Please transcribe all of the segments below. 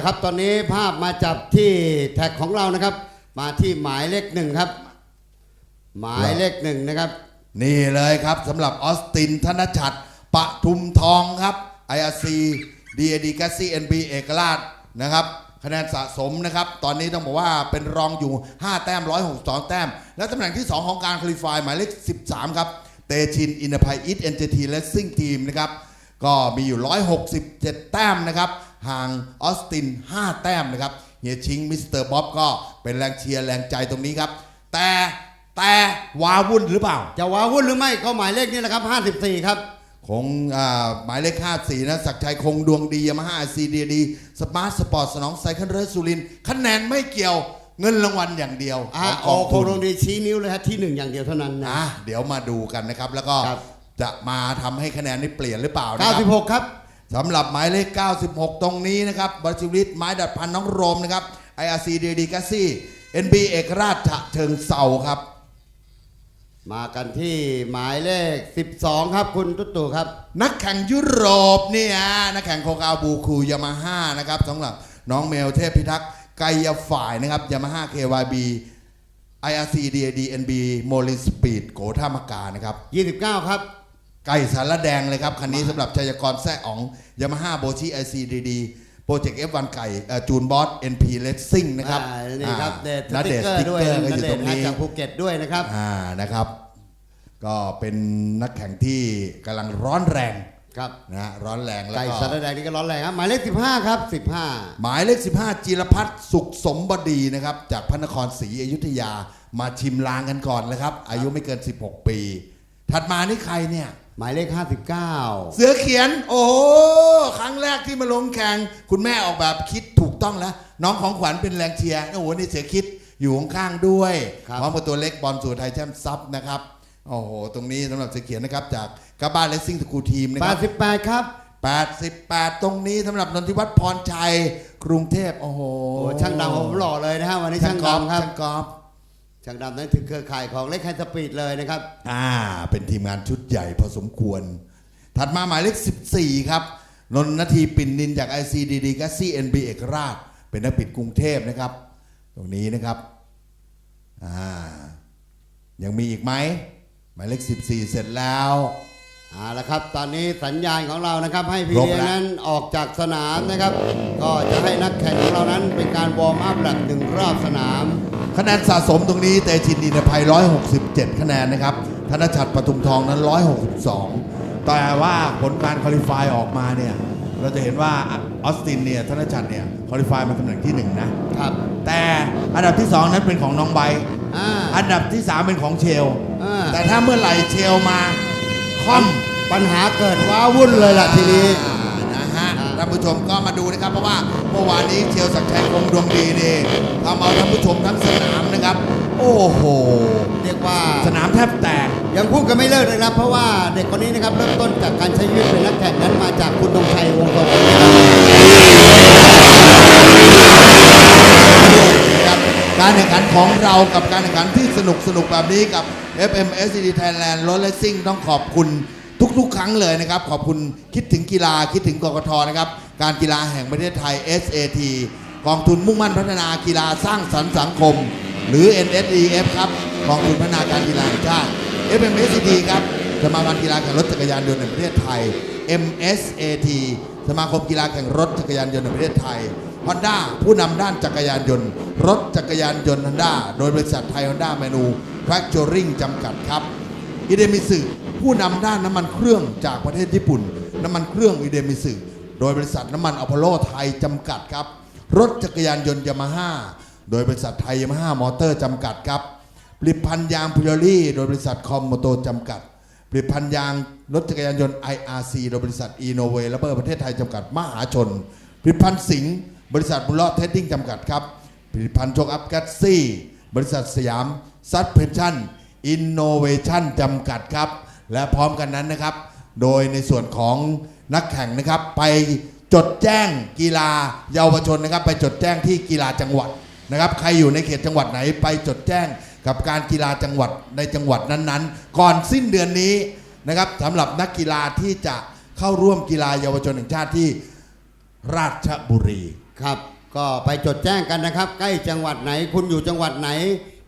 ละครับ ตอนนี้ภาพมาจับที่แท็กของเรานะครับ มาที่หมายเลขหนึ่งครับ หมายเลขหนึ่งนะครับ นี่เลยครับสำหรับออสตินธนชัดปทุมทองครับ IRC DAD g a s s y NB เอกราชนะครับคะแนนสะสมนะครับ ตอนนี้ต้องบอกว่าเป็นรองอยู่ 5 แต้ม 162 แต้ม และตำแหน่งที่ 2 ของการคลิฟายหมายเลข 13 ครับ เตชิน อินทภัยอิทเอ็นเจทีเลสซิ่งทีมนะครับ ก็มีอยู่ 167 แต้มนะครับ ห่างออสติน 5 แต้มนะครับเฮียชิงมิสเตอร์บ๊อบก็เป็นแรงเชียร์แรงใจตรงนี้ครับ แต่แต่วาวุ่นหรือเปล่า จะว้าวุ่นหรือไม่ก็หมายเลขนี้แหละครับ 54 ครับ คงอ่าหมายเลข54นะศักดิ์ชัยคงดวงดียามาฮ่าซีดีดีสมาร์ทสปอร์ตสนองไซคันเรสสุรินทร์คะแนนไม่เกี่ยวเงินรางวัลอย่างเดียวอ่าขโอ้องกโคองโรทุนดีชี้นิ้วเลยฮะที่หนึ่งอย่างเดียวเท่านั้นนะอะเดี๋ยวมาดูกันนะครับ แล้วก็ครับจะมาทำให้คะแนนนี้เปลี่ยนหรือเปล่านะครับ96 ครับ สำหรับหมายเลข 96 ตรงนี้นะครับบัชิริตไม้ดัดพันน้องโรมนะครับ IRC d d กัสซี่ NB เอกราชฉะเชิงเซาครับ มากันที่หมายเลข 12 ครับคุณตุ๊ตู่ครับ นักแข่งยุโรปเนี่ยนักแข่งโคกาบูคูยามาฮ่านะครับสำหรับน้องเมลเทพพิทักษ์ไกยฝ่ายนะครับยามาฮ่า KYB IRC DAD NB โมลิสปีดโกท่ามากานะครับ 29 ครับ ไก่สารแดงเลยครับ คันนี้สำหรับชัยกรแซ่อ๋องยามาฮ่าโบชิ IC DD โปรเจกต์ F1 ไก่เอ่อจูนบอส NP Racing นะครับอ่านี่ครับอ่าเดทสนัดติ๊เดกทเกอสร์ติ๊กด้วยเกอร์ก็อยู่นัดเดตรทงนะนี้จากภูเก็ตด้วยนะครับ อ่านะครับ ก็เป็นนักแข่งที่กำลังร้อนแรงครับนะฮะร้อนแรงแล้วไก่ก็ สารแดงนี่ก็ร้อนแรงครับหมายเลข15 ครับ 15 หมายเลข 15 จิรพัฒน์สุขสมบดีนะครับ จากพระนครศรีอยุธยามาชิมลางกันก่อนเลยครับ อายุไม่เกิน 16 ปี ถัดมานี่ใครเนี่ย หมายเลข 59 เสือเขียน โอ้โหครั้งแรกที่มาลงแข่งคุณแม่ออกแบบคิดถูกต้องแล้ว น้องของขวัญเป็นแรงเชียร์โอ้โหนี่เสือคิดอยู่ข้างๆด้วยครับ พร้อมกับตัวเล็กบอลสู่ไทยแชมป์ซับนะครับโอ้โหตรงนี้สำหรับเสือเขียนนะครับจากกาบ้าเลสซิ่งสกูทีมนะครับ88 ครับ 88 ตรงนี้สำหรับนนทิวัฒน์พรชัย กรุงเทพโอ้โหโอ้ช่างดำผมหล่อเลยนะฮะวันนี้ช่างกอล์ฟดำครับ ช่างกอล์ฟ จากดำนั้นถึงเครือข่ายของเล็กไฮสปีดเลยนะครับ อ่า เป็นทีมงานชุดใหญ่พอสมควร ถัดมาหมายเลข 14 ครับนนนทีปิ่นนินจาก ICDD กัสซี่ NB เอกราช เป็นนักปิดกรุงเทพนะครับ ตรงนี้นะครับ อ่า ยังมีอีกไหมหมายเลข 14 เสร็จแล้ว เอาละครับ ตอนนี้สัญญาณของเรานะครับ ให้พี่ครบเลี้ยงแล้วนั้นออกจากสนามนะครับ ก็จะให้นักแข่งของเรานั้นเป็นการวอร์มอัพหลักหนึ่งรอบสนาม คะแนนสะสมตรงนี้เตชินดินภัย 167 คะแนนนะครับ ธนชัดปทุมทองนั้น 162 แต่ว่าผลการคอลิฟายออกมาเนี่ย เราจะเห็นว่าออสตินเนี่ย ธนชัดเนี่ยคอลิฟายมาตำแหน่งที่ 1 นะครับ แต่อันดับที่ 2 นั้นเป็นของน้องไบร์ทอ่าอันดับที่ 3 เป็นของเชลอ่าแต่ถ้าเมื่อไหร่เชลมา ค่อมปัญหาเกิดว้าวุ่นเลยล่ะทีนี้อ่านะฮะอ่าท่านผู้ชมก็มาดูนะครับเพราะว่าเมื่อวานนี้เชลศักดิ์ชัยคงดวงดีนี่ทำเอาท่านผู้ชมทั้งสนามนะครับ โอ้โห เรียกว่าสนามแทบแตกยังพูดกันไม่เลิกเลยนะครับ เพราะว่าเด็กคนนี้นะครับเริ่มต้นจากการใช้ชีวิตเป็นนักแข่งนั้นมาจากคุณธงชัยวงศ์ทอง การแข่งขันของเรากับการแข่งขันที่สนุกสนุกแบบนี้กับ FM SCD Thailand Road Racing ต้องขอบคุณทุกๆ ครั้งเลยนะครับ ขอบคุณคิดถึงกีฬาคิดถึงกกทนะครับ การกีฬาแห่งประเทศไทย SAT กองทุนมุ่งมั่นพัฒนากีฬาสร้างสรรค์สังคม หรือ NSDF ครับกองทุนพัฒนาการกีฬาแห่งชาติ FM SCD ครับสมาพันธ์กีฬาแข่งรถจักรยานยนต์แห่งประเทศไทย MSAT สมาคมกีฬาแข่งรถจักรยานยนต์แห่งประเทศไทย ฮอนด้าผู้นำด้านจักรยานยนต์ รถจักรยานยนต์ฮอนด้าโดยบริษัทไทยฮอนด้าเมนูแฟคเจอริงจำกัดครับอิเดมิสึผู้นำด้านน้ำมันเครื่องจากประเทศญี่ปุ่น น้ำมันเครื่องอิเดมิสึโดยบริษัทน้ำมันอพอลโลไทยจำกัดครับ รถจักรยานยนต์ยามาฮ่าโดยบริษัทไทยยามาฮ่ามอเตอร์จำกัดครับผลิตภัณฑ์ยางพิลลี่โดยบริษัทคอมโมโตจำกัดผลิตภัณฑ์ยางรถจักรยานยนต์ IRC โดยบริษัท e n o v a และเบอร์ประเทศไทยจำกัดมหาชนผลิตภัณฑ์สิงห์ บริษัทบุญรอดเทสติ้งจำกัดครับผลิตภัณฑ์โชคอัพกัตซี่ บริษัทสยามซัดเพนชั่นอินโนเวชั่นจำกัดครับ และพร้อมกันนั้นนะครับ โดยในส่วนของนักแข่งนะครับ ไปจดแจ้งกีฬาเยาวชนนะครับ ไปจดแจ้งที่กีฬาจังหวัดนะครับ ใครอยู่ในเขตจังหวัดไหน ไปจดแจ้งกับการกีฬาจังหวัดในจังหวัดนั้นๆ ก่อนสิ้นเดือนนี้นะครับสำหรับนักกีฬาที่จะเข้าร่วมกีฬาเยาวชนแห่งชาติที่ราชบุรี ครับ ก็ไปจดแจ้งกันนะครับ ใกล้จังหวัดไหน คุณอยู่จังหวัดไหน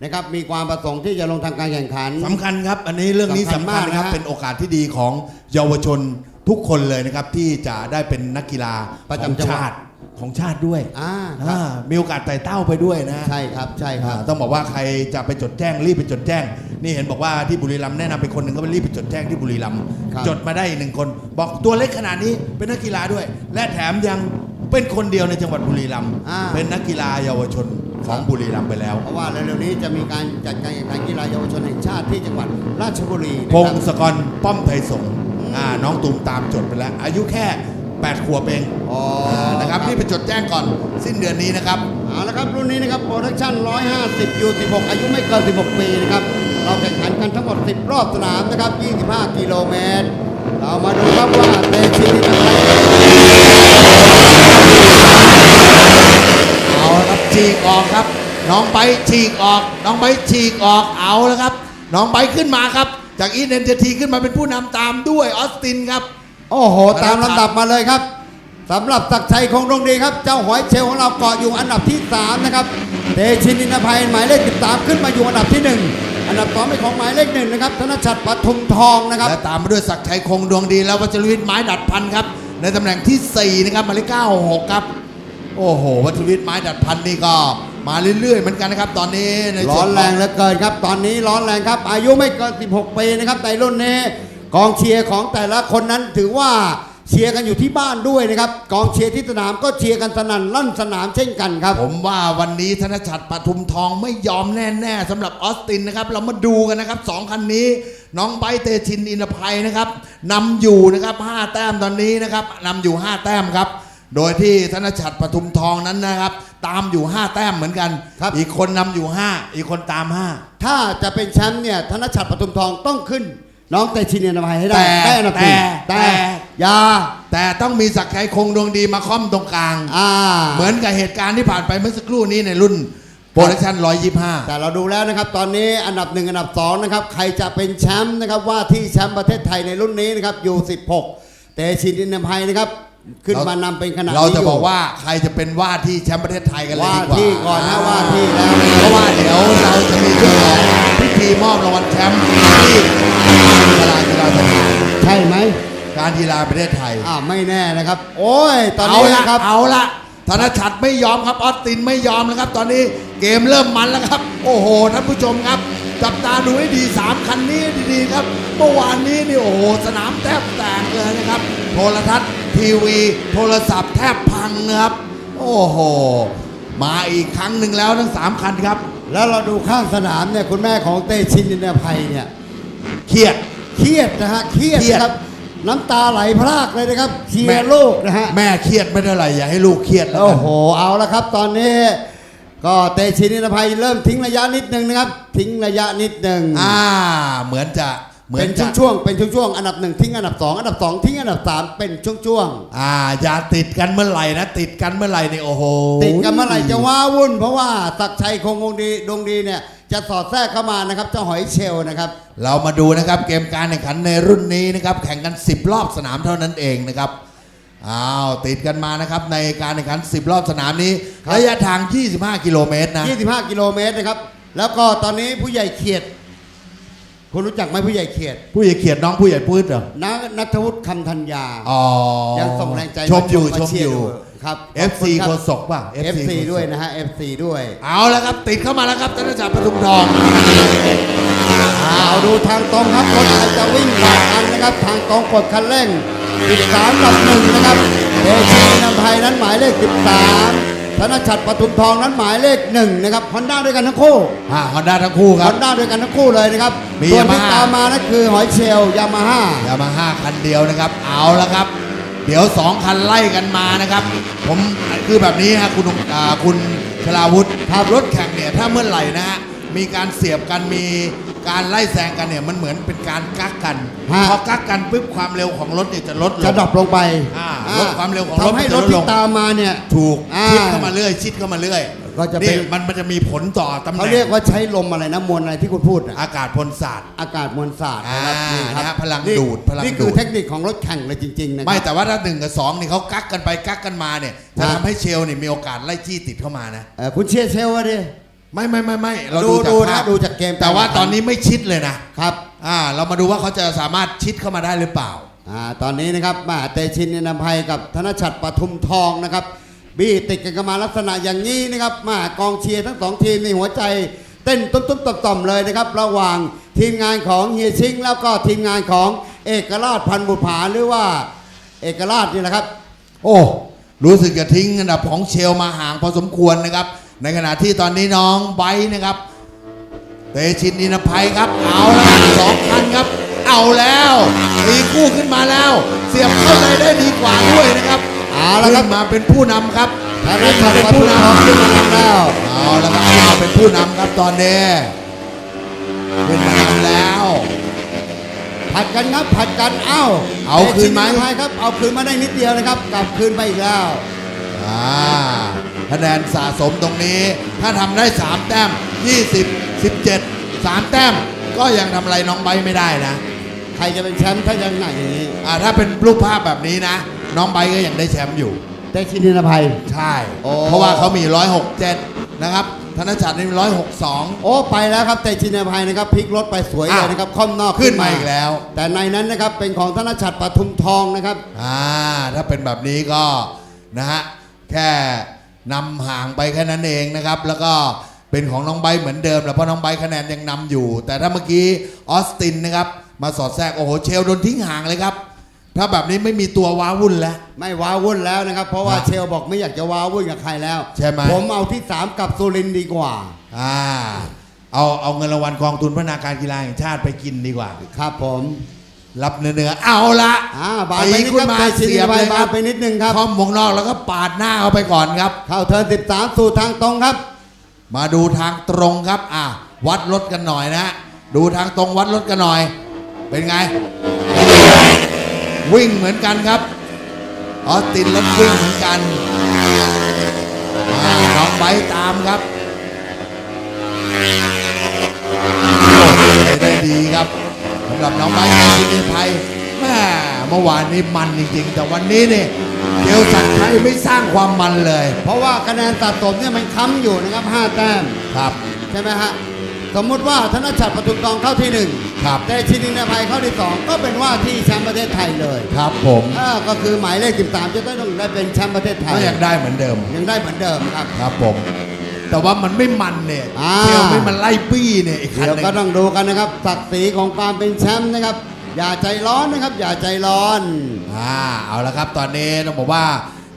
นะครับ มีความประสงค์ที่จะลงทำการแข่งขัน สำคัญครับ อันนี้เรื่องนี้สำคัญสำคัญนะครับ มากนะฮะเป็นโอกาสที่ดีของเยาวชนทุกคนเลยนะครับ ที่จะได้เป็นนักกีฬาประของจำจังหวัดชาติของชาติด้วยอ่าครับอ่ามีโอกาสไต่เต้าไปด้วยนะใช่ครับใช่คอ่ารับต้องบอกว่าใครจะไปจดแจ้งรีบไปจดแจ้ง นี่เห็นบอกว่าที่บุรีรัมย์แนะนำไปคนหนึ่งก็ไปรีบไปจดแจ้งที่บุรีรัมย์ครับ จดมาได้อีกหนึ่งคน บอกตัวเล็กขนาดนี้เป็นนักกีฬาด้วย และแถมยัง เป็นคนเดียวในจังหวัดบุรีรัมย์อ่า เป็นนักกีฬาเยาวชนของบุรีรัมย์ไปแล้ว เพราะว่าเร็วๆนี้จะมีการจัดการแข่งขันกีฬาเยาวชนแห่งชาติที่จังหวัดราชบุรีนะพคงรับ ศกรป้อมไทยสงฆ์อ่าน้องตูมตามจดไปแล้ว อายุแค่ 8 ขวบเองอ๋อานะครับ นี่ไปจดแจ้งก่อนสิ้นเดือนนี้นะครับ เอาละครับรุ่นนี้นะครับโปรดักชั่น 150ยู16อายุไม่เกิน 16 ปีนะครับเราแข่งขันกันทั้งหมด 10 รอบสนามนะครับ 25 กิโลเมตร เรามาดูครับว่าเตชินนี่นะครับ เอาละครับ ฉีกออกครับ น้องไบร์ทฉีกออก น้องไบร์ทฉีกออกเอาแล้วครับ น้องไบร์ทขึ้นมาครับ จากอีเนนเจทีขึ้นมาเป็นผู้นำตามด้วยออสตินครับ โอ้โห ตามลำดับมาเลยครับสำหรับศักดิ์ชัยคงดวงดีครับ เจ้าหอยเชลล์ของเราเกาะอยู่อันดับที่ 3 นะครับเตชินนินภัยหมายเลข13ขึ้นมาอยู่อันดับที่ 1 อันดับ2เป็นของหมายเลขหนึ่งนะครับธนชัดปทุมทองนะครับและตามมาด้วยศักดิ์ชัยคงดวงดีและวัชรวิทย์ไม้ดัดพันครับในตำแหน่งที่4นะครับหมายเลข96ครับ โอ้โห วัชรวิทย์ไม้ดัดพันนี่ก็มาเรื่อยๆเหมือนกันนะครับ ตอนนี้ในร้ส่อวนนแรงเหลือเกินครับ ตอนนี้ร้อนแรงครับ อายุไม่เกิน 16 ปีนะครับในรุ่นนี้กองเชียร์ของแต่ละคนนั้นถือว่าเชียร์กันอยู่ที่บ้านด้วยนะครับ กองเชียร์ที่สนามก็เชียร์กันสนั่นลั่นสนามเช่นกันครับ ผมว่าวันนี้ธนชัดปทุมทองไม่ยอมแน่ๆสำหรับออสตินนะครับ เรามาดูกันนะครับสองคันนี้ น้องไบร์ทเตชินอินทภัยนะครับนำอยู่นะครับ5แต้มตอนนี้นะครับนำอยู่5แต้มครับ โดยที่ธนชัดปทุมทองนั้นนะครับ ตามอยู่ 5 แต้มเหมือนกัน ครับ อีกคนนำอยู่ 5 อีกคนตาม 5 ถ้าจะเป็นแชมป์เนี่ยธนชัดปทุมทองต้องขึ้น น้องเตชินเนียนภัยให้ได้แต่ได้อันดับหนึ่งแต่แต่ อยาแต่ต้องมีศักดิ์ชัยคงดวงดีมาค่อมตรงกลาง อ่าเหมือนกับเหตุการณ์ที่ผ่านไปเมื่อสักครู่นี้ในรุ่นโปรดักชั่น125แต่เราดูแล้วนะครับ ตอนนี้อันดับหนึ่งอันดับสองนะครับใครจะเป็นแชมป์นะครับว่าที่แชมป์ประเทศไทยในรุ่นนี้นะครับอยู่16เตชินนินภัยนะครับ ขึ้นมานำเป็นขนาดนี้เราจะยู่บอกว่าใครจะเป็นว่าที่แชมป์ประเทศไทยกันเลยว่าดีกว่าที่ก่อนนะว่าที่แล้วเพราะว่าเดี๋ยวเราจะมีเรื่องของพิธีมอบรางวัลแชมป์ที่กีฬากีฬาสถานใช่ไหมการกีฬาประเทศไทยอ่าไม่แน่นะครับ โอ้ยตอนเอานี้ละนะครับเอาละธนชัดไม่ยอมครับออสตินไม่ยอมนะครับ ตอนนี้เกมเริ่มมันแล้วครับ โอ้โหท่านผู้ชมครับ จับตาดูให้ดีสามคันนี้ดีๆครับ เมื่อวานนี้นี่โอ้โหสนามแทบแตกเลยนะครับ โทรทัศน์ทีวี โทรศัพท์แทบพังนะครับ โอ้โห มาอีกครั้งหนึ่งแล้วทั้งสามคันครับ แล้วเราดูข้างสนามเนี่ยคุณแม่ของเตชินนินภัยเนี่ยเครียดเครียดนะฮะเครียดเครียดนะครับน้ำตาไหลพรากเลยนะครับเชียแม่ร์ลูกนะฮะแม่เครียดไม่เท่าไหร่อย่าให้ลูกเครียดแล้วโอ้กันโหเอาละครับ ตอนนี้ ก็เตชินินภัยเริ่มทิ้งระยะนิดนึงนะครับ ทิ้งระยะนิดนึงอ่า เหมือนจะเหมือเป็นนจะช่วงๆเป็นช่วงๆอันดับหนึ่งทิ้งอันดับสองอันดับสองทิ้งอันดับสามเป็นช่วงอ่าอย่าติดกันเมื่อไหร่นะติดกันเมื่อไหร่นี่โอ้โหๆติดกันเมื่อไหร่จะว้าวุ่น เพราะว่าศักดิ์ชัยคงวงดีดวงดีเนี่ยจะสอดแทรกเข้ามานะครับเจ้าหอยเชลล์นะครับ เรามาดูนะครับเกมการแข่งขันในรุ่นนี้นะครับแข่งกัน 10 รอบสนามเท่านั้นเองนะครับ อ้าวติดกันมานะครับในการแข่งขัน 10 รอบสนามนี้ครับระยะทาง 25 กิโลเมตรนะ 25 กิโลเมตรนะครับ แล้วก็ตอนนี้ผู้ใหญ่เขียด คุณรู้จักไหมผู้ใหญ่เขียด ผู้ใหญ่เขียดน้องผู้ใหญ่ปื้ดเหรอนักนัทวุฒิคำธัญญาอ๋อยังส่งแรงใจชมอยู่าชมเชีร์อยู่ครับ FC โคศกป่ะ FC ด้วยนะฮะ FC ด้วย เอาแล้วครับติดเข้ามาแล้วครับธนจักรปทุมทองเอาดูทางตรงครับรถใครจะวิ่งผ่านกันนะครับ ทางตรงกดคันเร่ง 13กับหนึ่งนะครับเอเชียนำไทยนั้นหมายเลข 13 ธนชัดปทุมทองนั้นหมายเลขหนึ่งนะครับฮอนด้าด้วยกันทั้งคู่อ่าฮอนด้าทั้งคู่คฮรัอบนด้าด้วยกันทั้งคู่เลยนะครับมีส่วนที่ Yamaha ตามมานั่นคือหอยเชลยามาฮ่ายามาฮ่าคันเดียวนะครับ เอาละครับ เดี๋ยวสองคันไล่กันมานะครับ ผมคือแบบนี้ฮะคุณอ่าคุณชลาวุฒิภาพรถแข่งเนี่ย ถ้าเมื่อไหร่นะฮะมีการเสียบกันมี การไล่แซงกันเนี่ยมันเหมือนเป็นการกักกันฮะ พอกักกันปุ๊บความเร็วของรถเนี่ยจะลดลจะงดรอปลงไปอ่าอ่ลดความเร็วของรถทำให้มันจะรถลดลที่ง ตามมาเนี่ย ถูกอ่าชิดเข้ามาเรื่อยชิดเข้ามาเรื่อยก็จะเป็น นี่มันมันจะมีผลต่อตำแหเขาน่งเรียกว่าใช้ลมอะไรนะมวลอะไรที่คุณพูดอะอากาศพลศาสตร์ อากาศมวลศาสตร์นะครับอ่านี่คนะฮะรับพลังนี่ดูดพลังนี่คือดูดเทคนิคของรถแข่งเลยจริงๆนะคไม่รับแต่ว่าถ้าหนึ่งกับสองนี่เขากักกันไปกักกันมาเนี่ยจะครับทำให้เชลล์นี่มีโอกาสไล่จี้ติดเข้ามานะ เอ่อคุณเชียร์เชลวะดิ ไม่ไม่ไม่ไม่เราดูดูจากดูนะภาพดูจากเกมแต่ว่าการแข่งขันตอนนี้ไม่ชิดเลยนะครับอ่าเรามาดูว่าเขาจะสามารถชิดเข้ามาได้หรือเปล่าอ่าตอนนี้นะครับมาเตชินนินภัยกับธนชัดปทุมทองนะครับ บี้ติดกันกันมาลักษณะอย่างนี้นะครับมากองเชียร์ทั้งสองทีมในหัวใจเต้นตุ้มๆต่อมๆเลยนะครับ ระหว่างทีมงานของเฮียชิง แล้วก็ทีมงานของเอกราชพันธุ์บุตรผาหรือว่าเอกราชนี่แหละครับ โอ้รู้สึกจะทิ้งอันดับของเชลล์มาห่างพอสมควรนะครับ ในขณะที่ตอนนี้น้องไบร์ทนะครับเตชินนินภัยครับ เอาแล้วครับสองคันครับ เอาแล้วตีคู่ขึ้นมาแล้ว เสียบเข้าในได้ดีกว่าด้วยนะครับเอาละครับขึ้นมาเป็นผู้นำครับธนขึ้นชัมาดเป็นปทุผู้มนทองขึ้นมานำแล้วำเอาแล้วครับขึ้นมาเป็นผู้นำครับตอนนี้ขึ้นมานำแล้ว ผัดกันครับผัดกันเอ้าเอาคืนไหม เตชินนินภัยครับ เอาคืนมาได้นิดเดียวนะครับ กลับคืนไปอีกแล้วอ่า คะแนนสะสมตรงนี้ ถ้าทำได้ 3 แต้ม 20 17 3 แต้มก็ยังทำอะไรน้องไบร์ทไม่ได้นะ ใครจะเป็นแชมป์ถ้ายังหนักอย่างนี้ อ่าถ้าเป็นรูปภาพแบบนี้นะ น้องไบร์ทก็ยังได้แชมป์อยู่เตชินนินภัย ใช่ โอ้ เพราะว่าเขามี 167 นะครับ ธนชัดนี่162 โอ้ไปแล้วครับเตชินนินภัยนะครับพลิกรถไปสวยเลยนะครับค่อมนอกขึ้นมาอีกแล้ว แต่ในนั้นนะครับเป็นของธนชัดปทุมทองนะครับ อ่าถ้าเป็นแบบนี้ก็นะฮะแค่ นำห่างไปแค่นั้นเองนะครับ แล้วก็เป็นของน้องไบร์ทเหมือนเดิมแหละเพราะน้องไบร์ทคะแนนยังนำอยู่ แต่ถ้าเมื่อกี้ออสตินนะครับ มาสอดแทรกโอ้โหเชลโดนทิ้งห่างเลยครับ ถ้าแบบนี้ไม่มีตัวว้าวุ่นแล้ว ไม่ว้าวุ่นแล้วนะครับ เพราะว่าครับเชลบอกไม่อยากจะว้าวุ่นกับใครแล้วใช่ไหม ผมเอาที่3กับสุรินทร์ดีกว่า อ่า เอาเอาเงินรางวัลกองทุนพัฒนาการกีฬาแห่งชาติไปกินดีกว่า ครับผม รับเนื้อๆเอาละอ่าบานไปนิดคุคณรับมาเตชินนิเสียนบภัเลยยคบารันบไปนิดนึงครับคอมวงนอกแล้วก็ปาดหน้าเขาไปก่อนครับ เข้าเทิร์น13 สู่ทางตรงครับ มาดูทางตรงครับ อะวัดรถกันหน่อยนะ ดูทางตรงวัดรถกันหน่อย เป็นไง วิ่งเหมือนกันครับออสตินรถวิ่งเหมือนกันอ่าน้องไบร์ทตามครับโอ้ไปได้ดีครับ สำหรับน้องไบร์ทที่นิภัยแม่เมื่อวานนี้มันจริงๆ แต่วันนี้นี่เดวสักดิ์ชัยไม่สร้างความมันเลย เพราะว่าคะแนนสะสมเนี่ยมันค้ำอยู่นะครับ5แต้มครับใช่ไหมฮะสมมุติว่าธนชัดปทุมทองเข้าที่หนึ่งครับแต่ชินินภัยเข้าที่สองก็เป็นว่าที่แชมป์ประเทศไทยเลยครับผมอ่าก็คือหมายเลข13จะต้องได้เป็นแชมป์ประเทศไทยก็ยังได้เหมือนเดิมยังได้เหมือนเดิมครับครับผม แต่ว่ามันไม่มันเนี่ยอ่า เที่ยวไม่มันไล่ปี้เนี่ยอีกคันเดี๋ยวหนึ่งก็ต้องดูกันนะครับศักดิ์ศรีของความเป็นแชมป์นะครับ อย่าใจร้อนนะครับ อย่าใจร้อน อ่าเอาละครับ ตอนนี้ต้องบอกว่า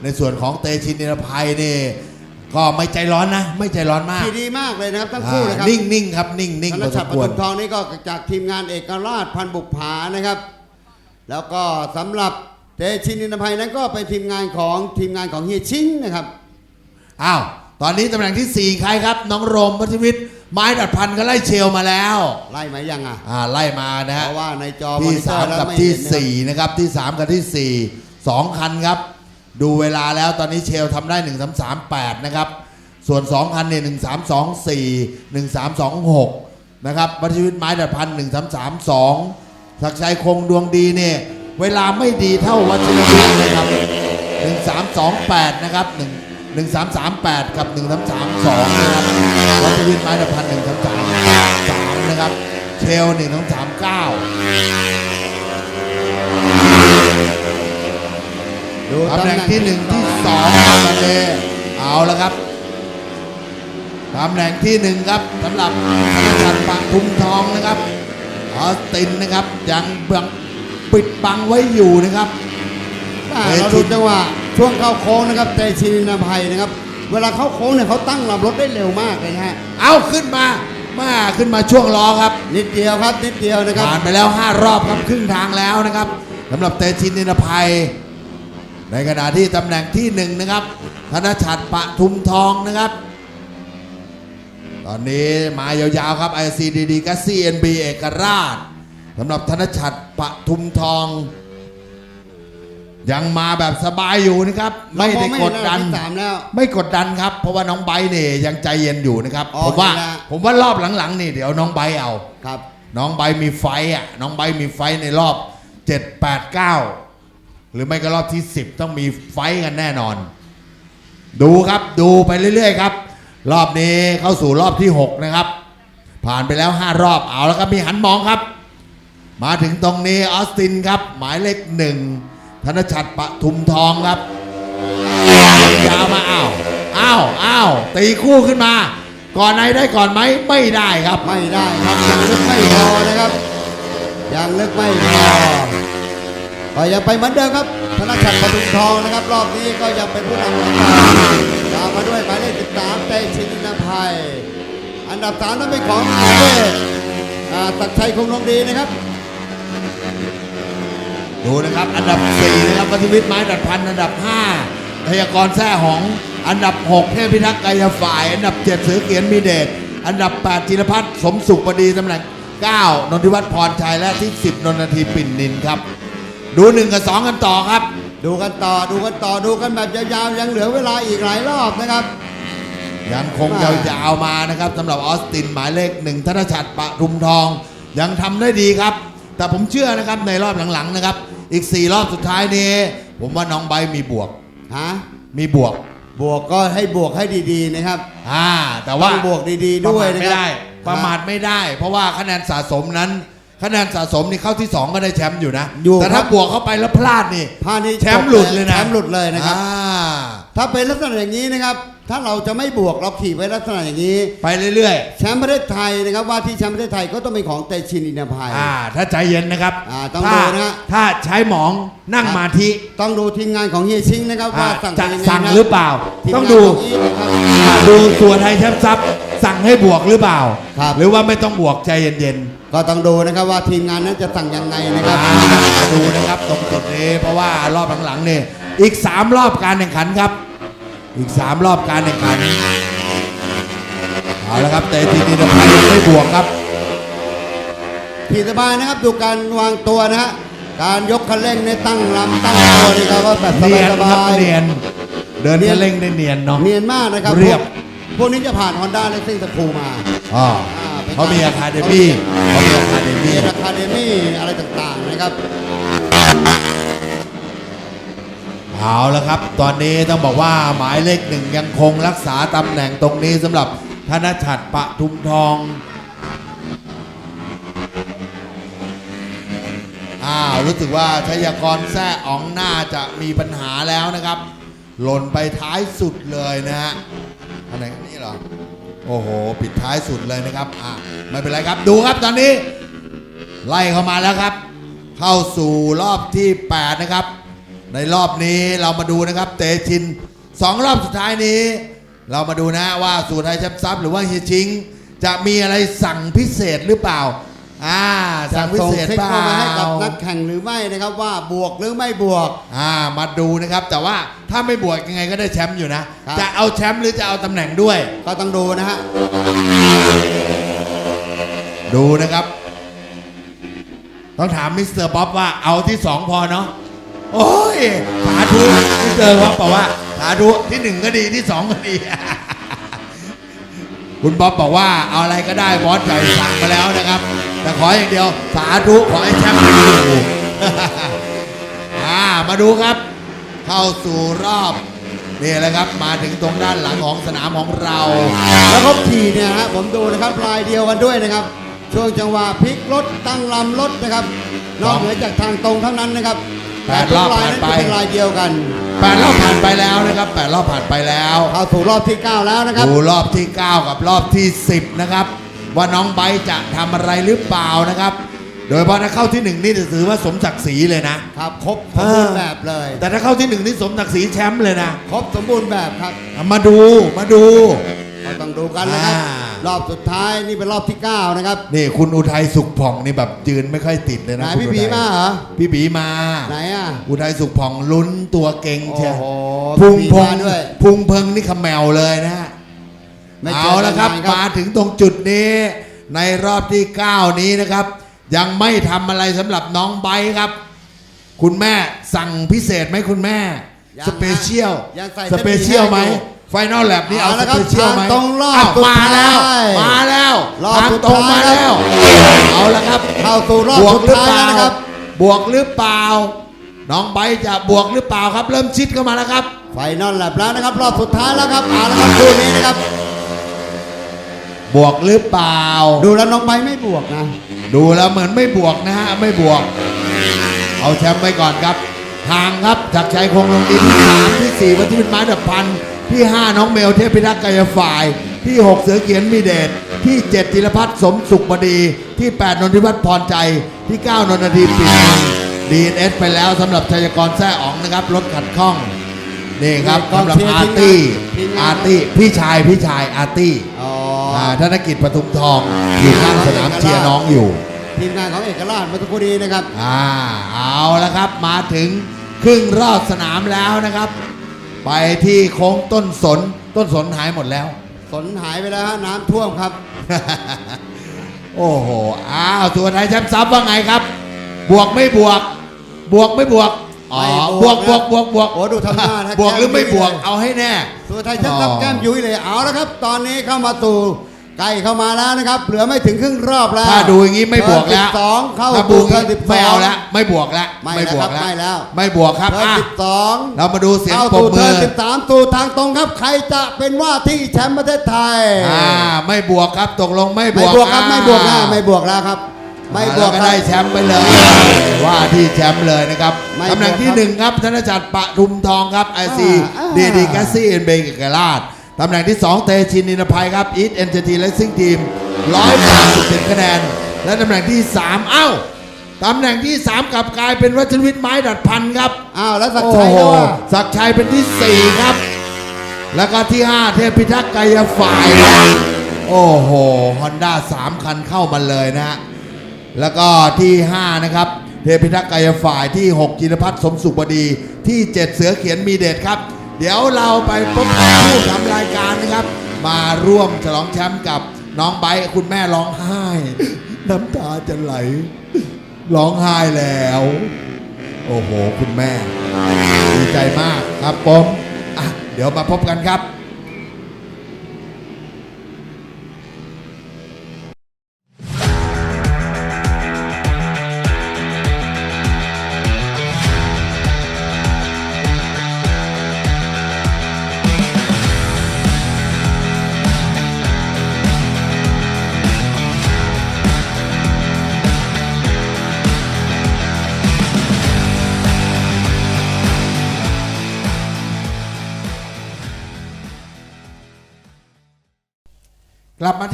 ในส่วนของเตชินนิรภัยนี่ก็ไม่ใจร้อนนะ ไม่ใจร้อนมากที่ดีมากเลยนะครับทั้งคู่นะครับอ่านิ่งนิ่งครับนิ่งนิ่งธพนอสชัดมปควร ทุมทองนี่ก็จากทีมงานเอกราชพันธุ์บุกผานะครับ แล้วก็สำหรับเตชินินภัยนั้นก็เป็นทีมงานของทีมงานของเฮียชิงนะครับ อ้าว ตอนนี้ตำแหน่งที่4ใครครับ น้องโรมพัชวิทย์ไม้ดัดพันก็ไล่เชลมาแล้วไล่ไหมยังอะอ่าไล่มานะเพฮะราะว่าในจอที่นิเตอร์3แล้วกับไม่ที่เห็นนะครับ4นะครับที่3กับที่4 2คันครับ ดูเวลาแล้วตอนนี้เชลทำได้1 3 3 8นะครับส่วน2คันเนี่ย1 3 2 4 1 3 2 6นะครับวัชวิทย์ไม้ดัดพัน1 3 3 2ศักดิ์ชัยคงดวงดีเนี่ยเวลาไม่ดีเท่าวัชรวิทย์นะครับ1328นะครับ1 1338 กับ 1332 นะครับวัชวิทย์ไม้ดัดพัน1333นะครับ เชล1339ดูตำแหน่งที่หนึ่งที่สองครับตอเอาล้วครับตำแหน่งที่หนึ่งครับสำหรับธนชัดปะทุมทองนะครับออสตินนะครับยังบังปิดบังไว้อยู่นะครับเราดูจังหวะ ช่วงเข้าโค้งนะครับเตชินินภัยนะครับ เวลาเข้าโค้งเนี่ยเขาตั้งลำรถได้เร็วมากเลยนะฮะเอาขึ้นมามาขึ้นมาช่วงล้อครับ นิดเดียวครับนิดเดียวนะครับผ่านไปแล้ว 5 รอบครับครึ่งทางแล้วนะครับสำหรับเตชินนินภัย ในขณะที่ตำแหน่งที่หนึ่งนะครับ ธนชัดปะทุมทองนะครับ ตอนนี้มายาวๆครับ ICDD กัสซี่ NB เอกราชสำหรับธนชัดปะทุมทอง ยังมาแบบสบายอยู่นะครับ ไม่ได้กดดันเรามองไม่เห็นอันดับที่สามแล้ว ไม่กดดันครับ เพราะว่าน้องไบร์ทเนี่ยยังใจเย็นอยู่นะครับอ๋อผมว่าเห็นแล้วผมว่ารอบหลังๆนี่เดี๋ยวน้องไบร์ทเอาครับ น้องไบร์ทมีไฟต์อะ น้องไบร์ทมีไฟต์ในรอบ7 8 9หรือไม่ก็รอบที่10ต้องมีไฟต์กันแน่นอน ดูครับดูไปเรื่อย ๆ ครับ รอบนี้เข้าสู่รอบที่6นะครับ ผ่านไปแล้ว5รอบเอาแล้วครับมีหันมองครับ มาถึงตรงนี้ออสตินครับ หมายเลขหนึ่ง ธนชัดปะทุมทองครับยาวมาอ้าวอ้าวอ้าวตีคู่ขึ้นมา ก่อนไหนได้ก่อนไหมไม่ได้ครับ ไม่ได้ครับยังลึกไม่พอนะครับ ยังลึกไม่พอก็ยังไปเหมือนเดิมครับธนชัดปะทุมทองนะครับ รอบนี้ก็ยังเป็นผู้นำรายการตามมาด้วยหมายเลข13เตชินินภัยอันดับสามนั้นเป็นของหมาเลขอ่าศักดิ์ชัยคงลงดีนะครับ ดูนะครับอันดับ4นะครับวัฒวิทย์ไม้ดัดพันอันดับ5พยากรณ์แท้หอง อันดับ6เทพพิทักษ์กายฝ่าย อันดับ7เสือเกียนมีเดชอันดับ8จิรพัฒน์สมสุขบดีตำแหน่ง9นนทิวัฒน์พรชัยและที่ 10นนทีปิ่นนินครับ ดู1กับ2กันต่อครับ ดูกันต่อดูกันต่อดูกันแบบยาวๆยังเหลือเวลาอีกหลายรอบนะครับยังคงยาวๆมานะครับสำหรับออสตินหมายเลขหนึ่งธนชัดปทุมทอง ยังทำได้ดีครับ แต่ผมเชื่อนะครับในรอบหลังๆนะครับ อีก4รอบสุดท้ายนี้ ผมว่าน้องไบร์ทมีบวก ฮะมีบวกบวกก็ให้บวกให้ดีๆนะครับอ่าแต่ว่า ต้องบวกดีๆด้วยประมาทนะไม่ครับได้ประมาทไม่ได้ เพราะว่าคะแนนสะสมนั้น คะแนนสะสมนี่เข้าที่ 2 ก็ได้แชมป์อยู่นะ อยู่แต่คถ้ารับ บวกเข้าไปแล้วพลาดนี่พานี้แชมป์หลุดเลยนะแชมป์หลุดเลยนะครับ อ่า ถ้าเป็นลักษณะอย่างนี้นะครับ ถ้าเราจะไม่บวกเราขี่ไปลักษณะอย่างนี้ไปเรื่อยแชมป์ประเทศไทยนะครับว่าที่แชมป์ประเทศไทยก็ต้องเป็นของเตชินอินทภัย ๆอ่าถ้าใจเย็นนะครับอ่าต้องถ้าดูนะฮะ ถ้าใช้หมองนั่งครับมาธิต้องดูทีมงานของเฮียชิงนะครับว่าอ่าสั่งจะเป็นยังไงสั่งนะหรือเปล่า ทีมต้องงานดูของอีทนะครับ อ่าดูส่วนไทยแชมป์ซับสั่งให้บวกหรือเปล่า ครับ หรือว่าไม่ต้องบวกใจเย็นก็ต้องดูนะครับว่าทีมงานนั้นจะสั่งยังไงนะๆครับอ่าดูนะครับตรงจุดนี้เพราะว่ารอบหลังๆนี่อีก 3 รอบการแข่งขันครับ อีก 3 รอบการแข่งขันเอาละครับแต่ทีนี้เราไม่บวกครับขี่สบายนะครับดูการวางตัวนะฮะการยกคันเร่งในตั้งลำตั้งตัวนี่ครับก็แบบสเนีบายยนสครับบายเนียน เดินเนียนคันเร่งได้เนียนเนาะ เนียนมากนะครับเรียบ พวกพวกนี้จะผ่าน Honda Racing School มาอ๋ออ่าเป็นเขามีอะคาเดมี่เขามีอะคาเดเรีมี่ยนอะคาเดมี่อะไรต่างๆนะครับ เอาละครับ ตอนนี้ต้องบอกว่าหมายเลขหนึ่งยังคงรักษาตำแหน่งตรงนี้สำหรับธนชัดปะทุมทอง อ้าว รู้สึกว่าชัยกรแซ่อ๋องน่าจะมีปัญหาแล้วนะครับ หล่นไปท้ายสุดเลยนะฮะอันไหนนี่เหรอ โอ้โห ปิดท้ายสุดเลยนะครับ อะ ไม่เป็นไรครับ ดูครับตอนนี้ ไล่เข้ามาแล้วครับ เข้าสู่รอบที่ 8 นะครับ ในรอบนี้เรามาดูนะครับ เตชินสองรอบสุดท้ายนี้ เรามาดูนะว่าสูตรไทยแชมป์ซับหรือว่าเฮียชิง จะมีอะไรสั่งพิเศษหรือเปล่าอ่าจะสั่งพิส่งเศษเช็คเปล่าเข้ามาให้กับนักแข่งหรือไม่นะครับว่าบวกหรือไม่บวกอ่ามาดูนะครับ แต่ว่าถ้าไม่บวกยังไงก็ได้แชมป์อยู่นะครับจะเอาแชมป์หรือจะเอาตำแหน่งด้วย ก็ต้องดูนะฮะดูนะครับ ต้องถามมิสเตอร์บ๊อบว่าเอาที่สองพอเนาะ โอ้ยสาธุมิสเตอร์บ๊อบอกว่าสาธุที่หนึ่งก็ดีที่สองก็ดี คุณบ๊อบบอกว่าเอาอะไรก็ได้บอสใหญ่สั่งมาแล้วนะครับ แต่ขออย่างเดียว สาธุขอให้แชมป์อยู่อ่ามาดูครับ เข้าสู่รอบนี่แหละครับมาถึงตรงด้านหลังของสนามของเรา แล้วเขาขี่เนี่ยฮะผมดูนะครับลายเดียวกันด้วยนะครับ ช่วงจังหวะพลิกรถตั้งลำรถนะครับนอกเหนือจากทางตรงเท่านั้นนะครับ แปแต่ดทุรกอบลายผ่านนั้นไปจะเป็นลายเดียวกันแปดรอบผ่านไปแล้วนะครับแปดรอบผ่านไปแล้วเข้าสู่รอบที่ 9 แล้วนะครับดูรอบที่ 9 กับรอบที่ 10 นะครับ ว่าน้องไบร์ทจะทำอะไรหรือเปล่านะครับ โดยเฉพาะถ้าเข้าที่1นี่จะถือว่าสมศักดิ์ศรีเลยนะครับครบสมบูรณ์แบบเลย แต่ถ้าเข้าที่1นี่สมศักดิ์ศรีแชมป์เลยนะครบสมบูรณ์แบบครับเอามาดูมาดูก็ต้องดูกันนะครับอ่า รอบสุดท้ายนี่เป็นรอบที่ 9 นะครับ นี่คุณอุทัยสุขผ่องนี่แบบยืนไม่ค่อยติดเลยไหนนะพี่คุณบีอุทัยมาเหรอ พี่บีมา ไหนอะ อุทัยสุขผ่องลุ้นตัวเก่งโอ้เชียวโหพุงพี่พบีงมาด้วย พุงเพิงนี่เขมแมวเลยนะฮะ ไม่จเอาละครับกันนน มาถึงตรงจุดนี้ ในรอบที่ 9 นี้นะครับ ยังไม่ทำอะไรสำหรับน้องไบร์ทครับ คุณแม่สั่งพิเศษไหมคุณแม่ ยังสเปเชียลยังใส่สเปเชียลไหมเส้นหมี่ให้อยู่ ไฟนอลแลบนี่เอาเอาสละครับเปเชียลไหมทางตรงรอบอ้าวสุดมาแล้วท้ายมาแล้วรอบทางสุดตรงท้ายมาแล้ว เอาละครับเข้าสู่รอบบวกสุดหรือท้ายเปแล้วล่านะครับบวกหรือเปล่า น้องไบร์ทจะบวกหรือเปล่าครับ เริ่มชิดเข้ามาแล้วครับ ไฟนอลแลบแล้วนะครับ รอบสุดท้ายแล้วครับเอาละครับคู่นี้นะครับ บวกหรือเปล่า ดูแล้วน้องไบร์ทไม่บวกนะ ดูแล้วเหมือนไม่บวกนะฮะไม่บวก เอาแชมป์ไว้ก่อนครับห่างครับจากชัยคงลงดินที่สามที่สี่วัตถุเป็นไม้ดับพัน ที่ห้าน้องเมลเทพพิทักษ์กายฝ่าย ที่หกเสือเขียนมีเดชที่เจ็ดจิรพัฒน์สมสุขบดี ที่แปดนนทิวัฒน์พรใจที่เก้านนททีปิดมันดีเอสไปแล้วสำหรับชัยกรแซ่อ๋องนะครับรถขัดข้องนี่ครับกองสำหรับเชียร์อาร์ตี้ทีมงานอาร์ตี้พี่ชายพี่ชายอาร์ตี้อ๋ออ่าธนกิจปทุมทองอยู่ข้างสนามเชียร์น้องอยู่ ทีมงานของเอกราชเมื่อสักครู่นี้นะครับอ่าเอาละครับมาถึงครึ่งรอบสนามแล้วนะครับ ไปที่โค้งต้นสน ต้นสนหายหมดแล้ว สนหายไปแล้วฮะน้ำท่วมครับ โอ้โห อ้าวตัวไทยแชมป์ซับว่าไงครับ บวกไม่บวก บวกไม่บวก อ๋อ ไม่บบววกกบวกบวกบวกโอ้ดูทำหน้านะบวกหรือไม่บวก แก้มยุ้ยเลย เอาให้แน่ตัวไทยชัดรับอ๋อแก้มยุ้ยเลยเอาแล้วครับ ตอนนี้เข้ามาสู่ ใกล้เข้ามาแล้วนะครับ เหลือไม่ถึงครึ่งรอบแล้วถ้าดูอย่างนี้ไม่บวกแล้วสองเข้าถ้าบูสู่งเทิร์นสิบสองไม่เอาแล้วไม่บวกแล้วไม่แล้วครับไม่แล้ว ไม่บวกครับเทิร์นอะสิบสองเรามาดูเสียงเข้าปรบสู่มืเทิร์อนสิบสามสู่ทางตรงครับ ใครจะเป็นว่าที่แชมป์ประเทศไทยอ่าไม่บวกครับตกลงไม่บไม่วกบวกครับไม่บวกแล้วอ่าไม่บวกแล้วครับ ไม่บวกแล้วก็ครัได้บแชมป์ไปเลย ว่าที่แชมป์เลยนะครับไม่ตำแหน่งที่บวกครับหนึ่งครับธนจักรปทุมทองครับไอซีอ่าดีดีแกสซี่เอ็นเบกเกราช ตำแหน่งที่ 2 เตชินนินภัยครับอีทเอ็นเจทีและซิ่งทีมร้อยแปดสิบเจ็ดคะแนน และตำแหน่งที่ 3 เอ้า ตำแหน่งที่ 3กลับกลายเป็นวัชรวิทย์ไม้ดัดพันครับ อ้าว แล้วสักโอ้ดิ์ชัยโหแล้วว่าศักดิ์ชัยเป็นที่ 4 ครับ แล้วก็ที่ 5 เทพพิทักษ์กายฝ่าย โอ้โหฮอนด้า3คันเข้ามาเลยนะฮะ แล้วก็ที่ 5 นะครับเทพิทักษ์กายฝ่ายที่ 6 จิรพัฒน์สมสุขบดีที่ 7 เสือเขียนมีเดชครับ เดี๋ยวเราไปพบกับผู้ทำรายการนะครับ มาร่วมฉลองแชมป์กับน้องไบร์ทคุณแม่ร้องไห้ น้ำตาจะไหล ร้องไห้แล้ว โอ้โห คุณแม่ดีใจมากครับผมอะเดี๋ยวมาพบกันครับ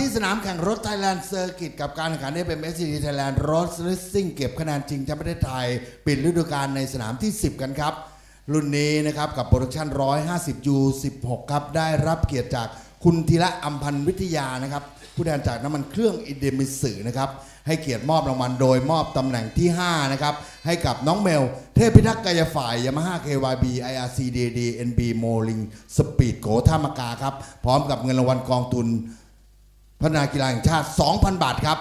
ที่สนามแข่งรถไทยแลนด์เซอร์กิตกับการแข่งขัน FMS CD Thailand Road Racing เก็บคะแนนจริงแชมป์ประเทศไทย ปิดฤดูกาลในสนามที่ 10 กันครับ รุ่นนี้นะครับ กับโปรดักชั่น 150 U16 ครับ ได้รับเกียรติจากคุณธีระอัมพันธ์วิทยานะครับ ผู้แทนจากน้ำมันเครื่องอิเดมิสึนะครับ ให้เกียรติมอบรางวัลโดยมอบตำแหน่งที่ 5 นะครับ ให้กับน้องเมล เทพพิทักษ์กายฝ่ายยามาฮ่า KYB IRC DD NB โมลิงสปีดโกท่ามากาครับ พร้อมกับเงินรางวัลกองทุน พัฒนากีฬาแห่งชาติ 2,000 บาทครับ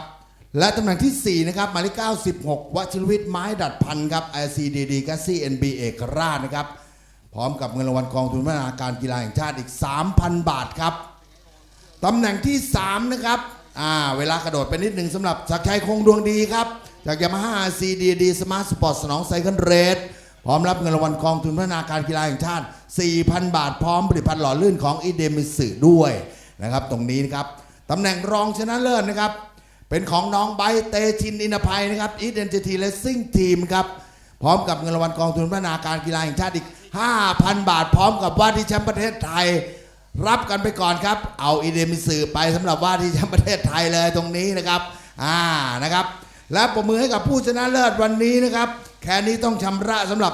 และตำแหน่งที่ 4 นะครับหมายเลข96วชิรวิทย์ไม้ดัดพันครับ ICDD g a s s y NB เอกราชนะครับ พร้อมกับเงินรางวัลกองทุนพัฒนาการกีฬาแห่งชาติอีก 3,000 บาทครับตำแหน่งที่ 3 นะครับอ่าเวลากระโดดไปนิดหนึ่งสำหรับศักชัยคงดวงดีครับ จากยามาฮ่า CDD Smart Sport สนองไซเคิลเรดพร้อมรับเงินรางวัลกองทุนพัฒนาการกีฬาแห่งชาติ 4,000 บาท พร้อมผลิตภัณฑ์หล่อลื่นของอีเดมิสึด้วยนะครับ ตรงนี้นะครับ ตำแหน่งรองชนะเลิศนะครับ เป็นของน้องไบร์ทเตชินอินทภัยนะครับอีเดนจิทีเลสซิ่งทีมครับ พร้อมกับเงินรางวัลกองทุนพัฒนาการกีฬาแห่งชาติอีก 5,000 บาท พร้อมกับว่าที่แชมป์ประเทศไทย รับกันไปก่อนครับ เอาอีเดมิสือไปสำหรับว่าที่แชมป์ประเทศไทยเลยตรงนี้นะครับอ่านะครับ และประมือให้กับผู้ชนะเลิศวันนี้นะครับ แค่นี้ต้องชำระสำหรับ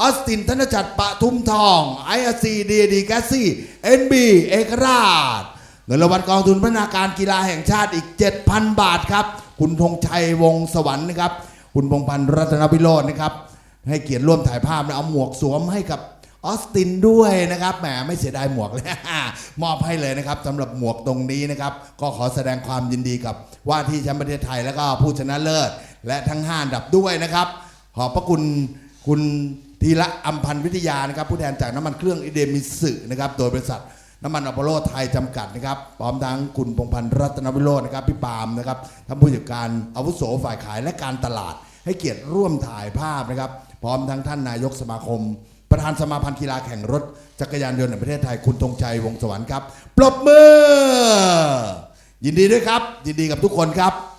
ออสตินธนจัดปะทุมทองไอซีดีดีแกซี่เอ็นบีเอกราช เงินรางวัลกองทุนพัฒนาการกีฬาแห่งชาติอีก 7,000 บาทครับ คุณธงชัยวงศ์สวรรค์นะครับ คุณพงพันธ์รัตนวิโรจน์นะครับ ให้เกียรติร่วมถ่ายภาพและเอาหมวกสวมให้กับออสตินด้วยนะครับแหมไม่เสียดายหมวกเลยมอบให้เลยนะครับสำหรับหมวกตรงนี้นะครับ ก็ขอแสดงความยินดีกับว่าที่แชมป์ประเทศไทยแล้วก็ผู้ชนะเลิศ และทั้งห้าอันดับด้วยนะครับ ขอบพระคุณคุณธีระอัมพันธ์วิทยานะครับ ผู้แทนจากน้ำมันเครื่องอิเดมิสึนะครับโดยบริษัท น้ำมันอพอลโลไทยจำกัดนะครับพร้อมทั้งคุณพงพันธ์รัตนวิโรจน์นะครับพี่ปาล์มนะครับท่านผู้จัดการอาวุโสฝ่ายขายและการตลาด ให้เกียรติร่วมถ่ายภาพนะครับ พร้อมทั้งท่านนายกสมาคม ประธานสมาพันธ์กีฬาแข่งรถจักรยานยนต์แห่งประเทศไทยคุณธงชัยวงศ์สวรรค์ครับปรบมือ ยินดีด้วยครับ ยินดีกับทุกคนครับ